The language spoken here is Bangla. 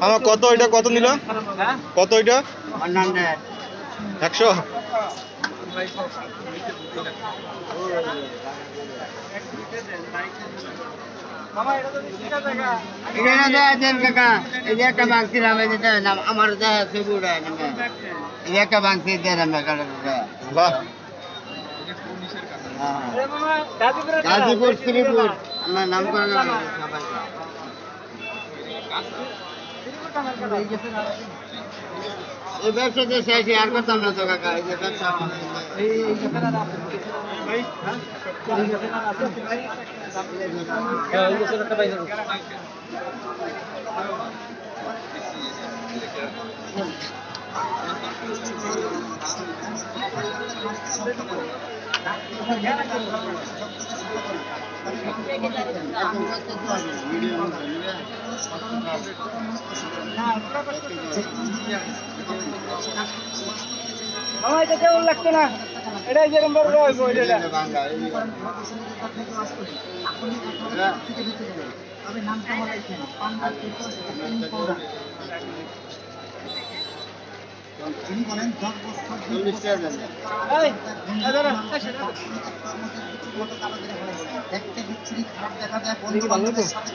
আমার কত এটা কত নিল? কত এটা? একশো। আমার গাজীপুর শ্রীপুর। আমার নাম করে এই ব্যবসা দিয়ে শেষ আর করতাম না তো কাকা এই যে ব্যবসা আমার এটা কেমন লাগছে না? এটা যেরকম বড় রয়েছে এটা বাংলা এই চল্লিশ টাকা এই দাদা একটা বিচ্ছিরি খারাপ দেখা যায় বন্ধু বান্ধবের সাথে